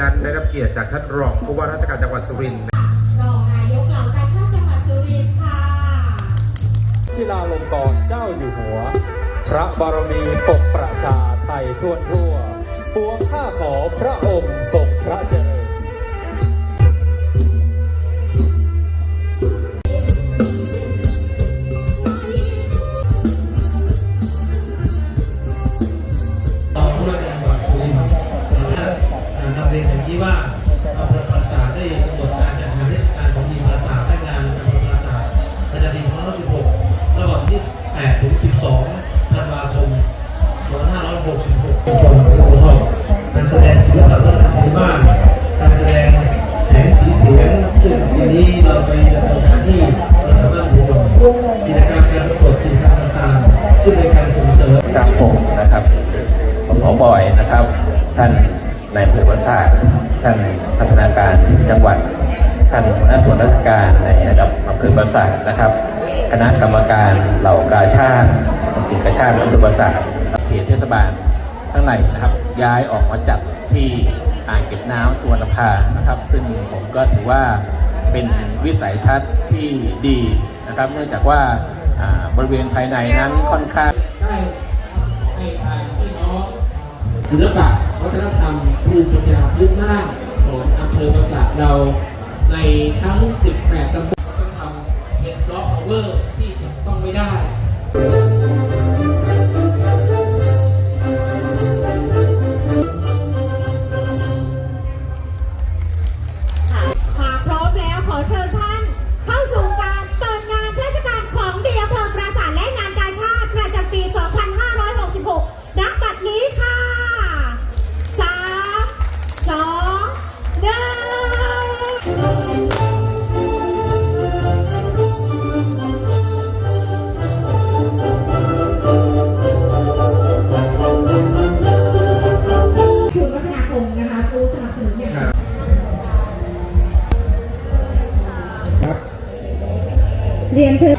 นั้นได้รับเกียรติจากท่านรองผู้ว่าราชการจังหวัดสุรินทร์รองนายกเหล่ากาชาติจังหวัดสุรินทร์ค่ะชิลาลงกรณ์เจ้าอยู่หัว พระบารมีปกประชาไทยทั่วทั่ว ปวงข้าขอพระองค์ทรงพระเจริญ 2566ชมเป็นโอทอปการแสดงศิลปะวัฒนธรรมพื้นบ้านการแสดงแสงสีเสียงซึ่งปีนี้เราไปดำเนินการที่ปราสาทบ้านบัวกิจกรรมการประกวดกิจกรรมต่างๆซึ่งเป็นการส่งเสริมครับผมนะครับสบอยนะครับ ท่านนายอำเภอประสาทท่านพัฒนาการจังหวัดท่านหัวหน้าส่วนราชการในระดับอำเภอประสาทนะครับ คณะกรรมการเหล่ากาชาติสมกิจกาชาติอำเภอประสาท ขตเทศบาลข้างในนะครับ ย้ายออกมาจัดที่อ่างเก็บน้ำสุวรรณภานะครับ ซึ่งผมก็ถือว่าเป็นวิสัยทัศน์ที่ดีนะครับ เนื่องจากว่าบริเวณภายในนั้นค่อนข้างได้ให้ทางพี่น้องศิลปะวัฒนธรรมภูมิปัญญาพื้นบ้านของอำเภอปราสาทเรา ในทั้ง 18ตำบลต้องทำเป็นซอฟต์พาวเวอร์ที่จับต้องไม่ได้ เรียนเชิญ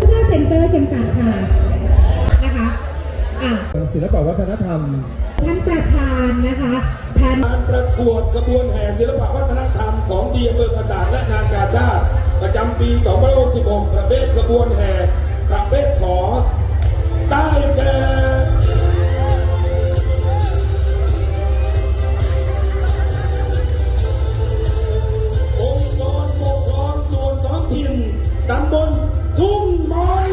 เพื่อเซ็นเตอร์จำกัดค่ะนะคะอะศิลปวัฒนธรรม ท่านประธานนะคะท่านการประกวดกระบวนแห่ศิลปวัฒนธรรมของดีอำเภอปราสาทและงานกาชาติประจำปี 2566 ประเภทกระบวนแห่ประเภทขอได้แก่ ตำบลทุ่งมน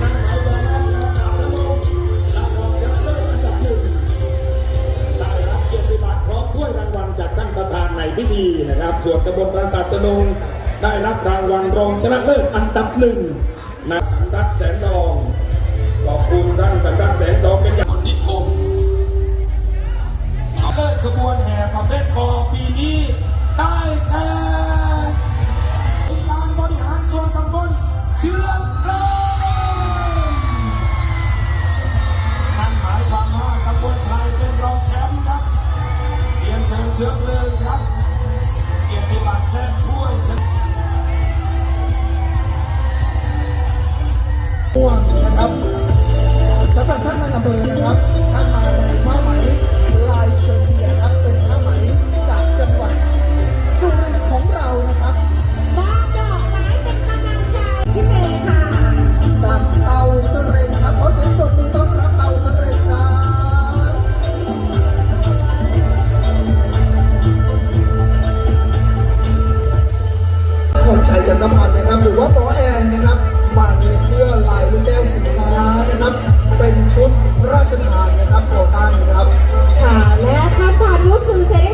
นั่นหมายความว่าปราสาทตำบลรับรองชนะเลิศอันดับหนึ่งได้รับเกียรติบัตรพร้อมถ้วยรางวัลจากท่านประธานในพิธีนะครับ ส่วนตำบลปราสาทตะนงได้รับรางวัลรองชนะเลิศอันดับหนึ่งนายสันทัดแสนทองขอบคุณท่านสันทัดแสนทองเป็นอย่าง ชิญเชื้อเพลิงครับเกียรติบัตรและถ้วยชนะม่วงนะครับสำหรับท่านนายอำเภอนะครับ ชุดราชทานนะครับโปรตั้งนะครับ ค่ะ และท่านสาธุสื่อเสรี